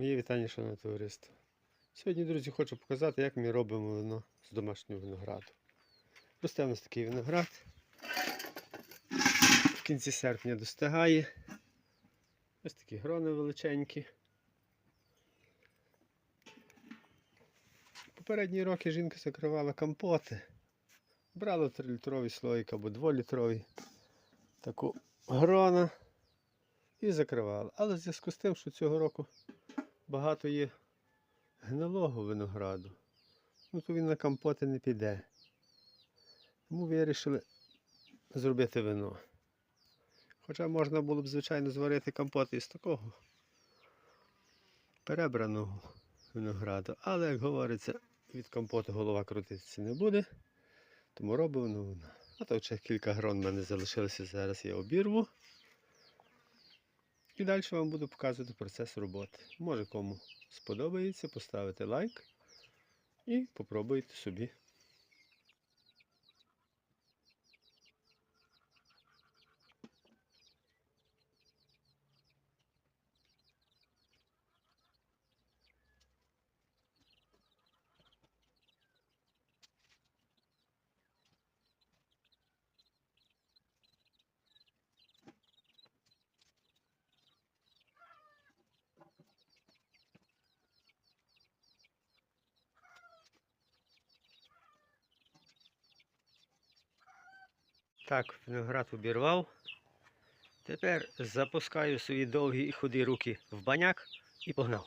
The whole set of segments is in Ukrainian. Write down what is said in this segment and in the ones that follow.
Моє вітання, шановне товариство. Сьогодні, друзі, хочу показати, як ми робимо вино з домашнього винограду. Росте у нас такий виноград. В кінці серпня достигає. Ось такі грони величенькі. Попередні роки жінка закривала компоти. Брала 3-літровий слоїк або 2-літровий таку грона і закривала. Але в зв'язку з тим, що цього року багато є гнилого винограду, ну то він на компоти не піде. Тому вирішили зробити вино. Хоча можна було б, звичайно, зварити компот із такого перебраного винограду. Але, як говориться, від компоту голова крутитися не буде. Тому робимо вино. А то ще кілька грон в мене залишилося, зараз я обірву. І далі вам буду показувати процес роботи. Може кому сподобається, поставити лайк і попробуйте собі. Так, виноград обірвав. Тепер запускаю свої довгі і худі руки в баняк і погнав.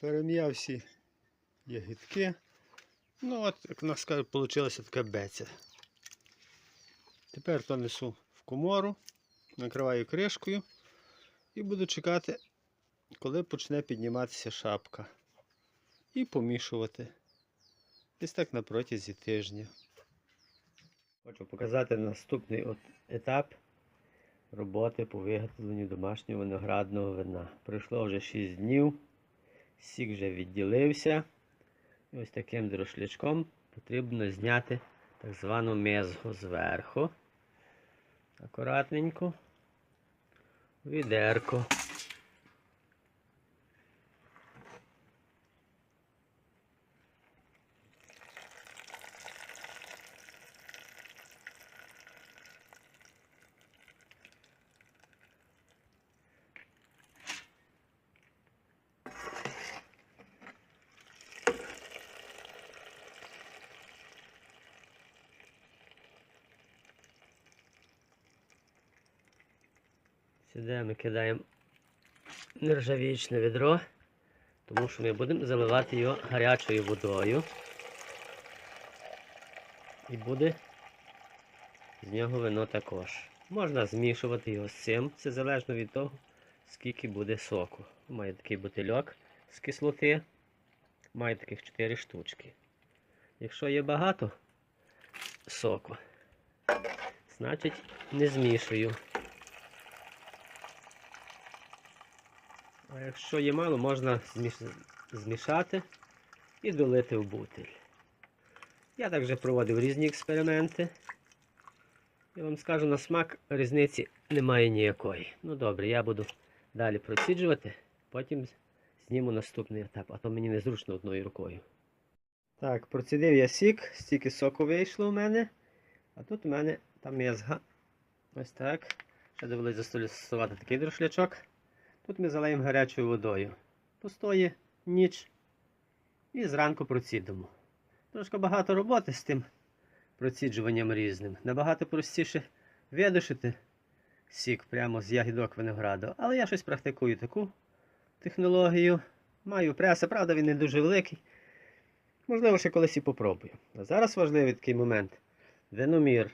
Перем'яв всі ягідки. Ну от, як нас вийшло така беця. Тепер то несу в комору, накриваю кришкою і буду чекати, коли почне підніматися шапка. І помішувати. Десь так на протязі тижня. Хочу показати наступний от етап роботи по виготовленню домашнього виноградного вина. Пройшло вже 6 днів. Сік вже відділився. І ось таким дрошлячком потрібно зняти так звану мезгу зверху. Акуратненько. Відерко. Сюди ми кидаємо нержавічне відро, тому що ми будемо заливати його гарячою водою. І буде з нього вино також. Можна змішувати його з цим, це залежно від того, скільки буде соку. Має такий бутильок з кислоти, має таких 4 штучки. Якщо є багато соку, значить не змішую. А якщо є мало, можна змішати і долити в бутиль. Я також проводив різні експерименти. Я вам скажу, на смак різниці немає ніякої. Ну добре, я буду далі проціджувати, потім зніму наступний етап, а то мені незручно одною рукою. Так, процідив я сік, стільки соку вийшло у мене. А тут у мене там мезга. Ось так. Ще довелося застосувати такий друшлячок. Тут ми залиємо гарячою водою. Постоє ніч і зранку процідимо. Трошки багато роботи з тим проціджуванням різним. Набагато простіше видушити сік прямо з ягідок винограду. Але я щось практикую таку технологію. Маю преса, правда, він не дуже великий. Можливо, ще колись і попробую. А зараз важливий такий момент. Виномір.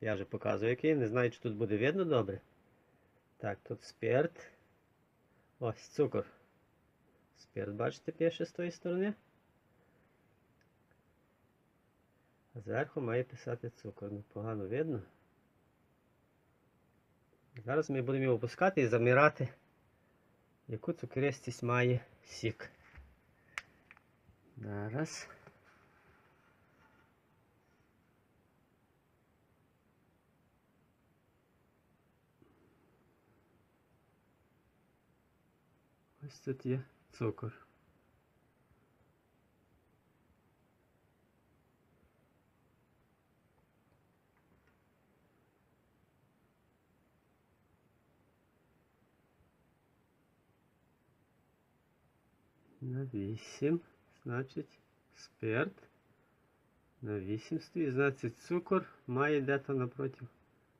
Я вже показую який. Не знаю, чи тут буде видно добре. Так, тут спирт. Ось цукор. Спирт, бачите, пише з тої сторони. Зверху має писати цукор. Погано видно. Зараз ми будемо його опускати і замірати, яку цукристість має сік. Зараз. Ось тут є цукор. На 8, значить, спирт. На 8 стоїть, значить, цукор має дето напроти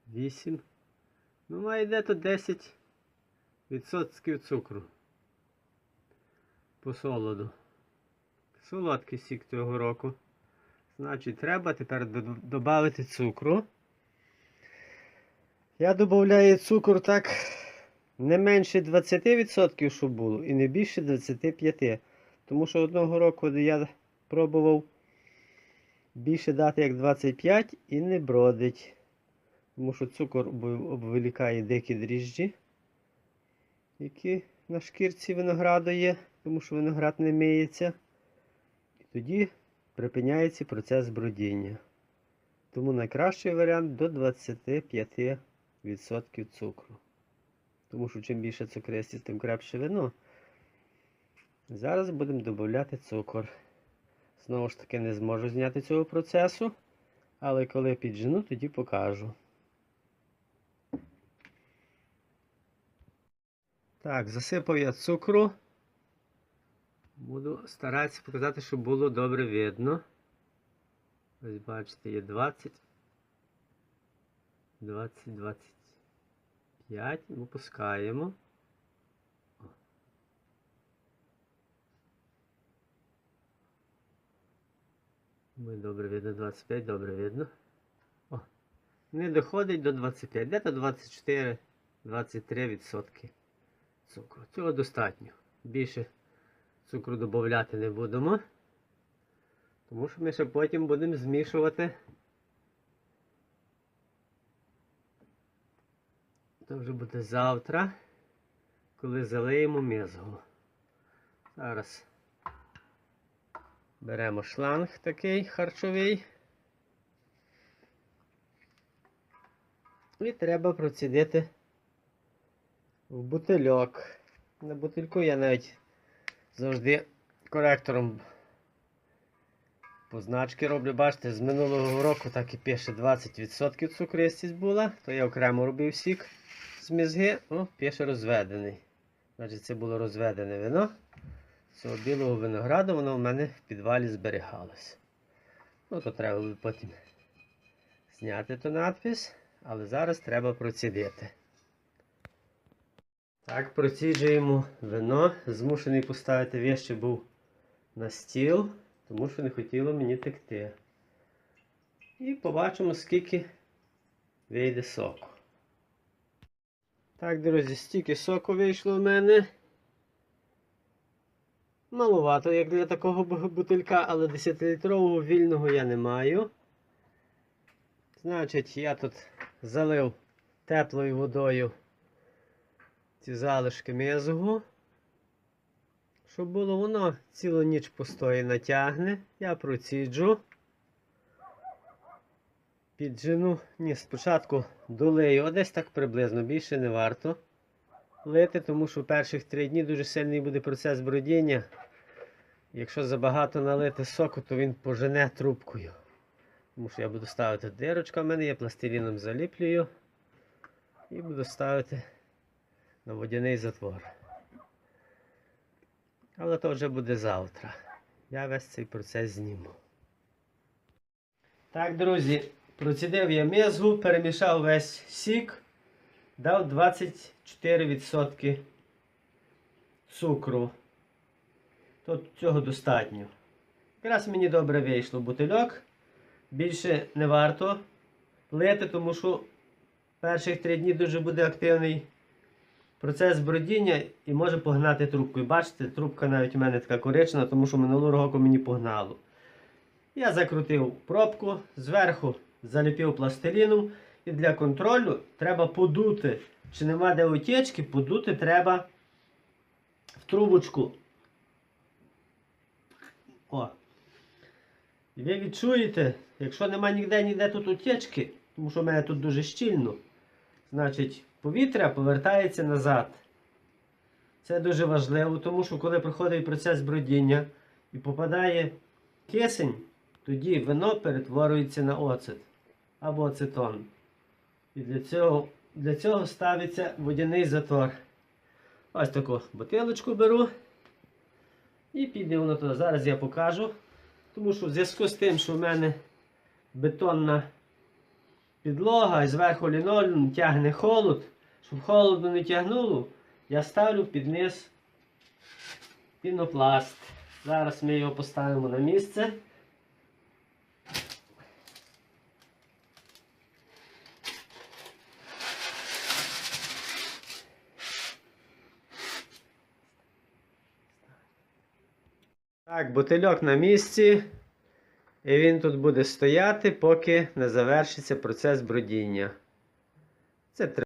8. Ну, має дето 10 відсотків цукру по солоду. Солодкий сік цього року. Значить, треба тепер додати цукру. Я додаю цукор так не менше 20%, щоб було, і не більше 25%. Тому що одного року я пробував більше дати як 25 і не бродить. Тому що цукор обвилікає дикі дріжджі, які на шкірці винограду є, тому що виноград не миється. І тоді припиняється процес бродіння. Тому найкращий варіант до 25% цукру. Тому що чим більше цукристість, тим крепше вино. Зараз будемо додати цукор. Знову ж таки, не зможу зняти цього процесу, але коли піджену, тоді покажу. Так, засипав я цукру. Буду старатися показати, щоб було добре видно. Ось бачите, є 20, 20, 25. Випускаємо. Ми добре видно 25, добре видно. О, не доходить до 25, десь 24-23% відсотки цукру. Цього достатньо. Більше цукру додати не будемо. Тому що ми ще потім будемо змішувати. Це вже буде завтра, коли залиємо мезгу. Зараз беремо шланг такий харчовий. І треба процідити в бутильок. На бутильку я навіть завжди коректором позначки роблю. Бачите, з минулого року так і пише 20% цукристість була, то я окремо робив сік з мізги, о, пише розведений. Значить, це було розведене вино. Цього білого винограду воно в мене в підвалі зберігалося. Ну, то треба потім зняти ту надпис, але зараз треба процідити. Так, проціджуємо вино. Змушений поставити вище був на стіл, тому що не хотіло мені текти. І побачимо, скільки вийде соку. Так, друзі, стільки соку вийшло в мене. Маловато, як для такого бутилька, але 10-літрового вільного я не маю. Значить, я тут залив теплою водою ці залишки мезгу. Щоб було воно цілу ніч постої натягне, я проціджу. Піджену, ні, спочатку долею, а десь так приблизно, більше не варто лити, тому що перших три дні дуже сильний буде процес бродіння. Якщо забагато налити соку, то він пожене трубкою. Тому що я буду ставити дирочка в мене, я пластиліном заліплюю і буду ставити на водяний затвор. Але то вже буде завтра. Я весь цей процес зніму. Так, друзі, процідив я мезгу, перемішав весь сік, дав 24% цукру. Тут цього достатньо. Якраз мені добре вийшло бутильок. Більше не варто лити, тому що перших три дні дуже буде активний процес бродіння і може погнати трубку. І бачите, трубка навіть у мене така корична, тому що минулого року мені погнало. Я закрутив пробку, зверху заліпив пластиліном. І для контролю треба подути. Чи нема де утечки, подути треба в трубочку. О. І ви відчуєте, якщо нема ніде ніде тут утечки, тому що в мене тут дуже щільно, значить повітря повертається назад. Це дуже важливо, тому що коли проходить процес бродіння і попадає кисень, тоді вино перетворюється на оцет або ацетон. І для цього, для цього ставиться водяний затвор. Ось таку бутилочку беру. І піде воно туди. Зараз я покажу. Тому що в зв'язку з тим, що в мене бетонна підлога і зверху лінолеум тягне холод, щоб холоду не тягнуло, я ставлю під низ пінопласт. Зараз ми його поставимо на місце. Так, бутильок на місці. І він тут буде стояти, поки не завершиться процес бродіння. Це треба.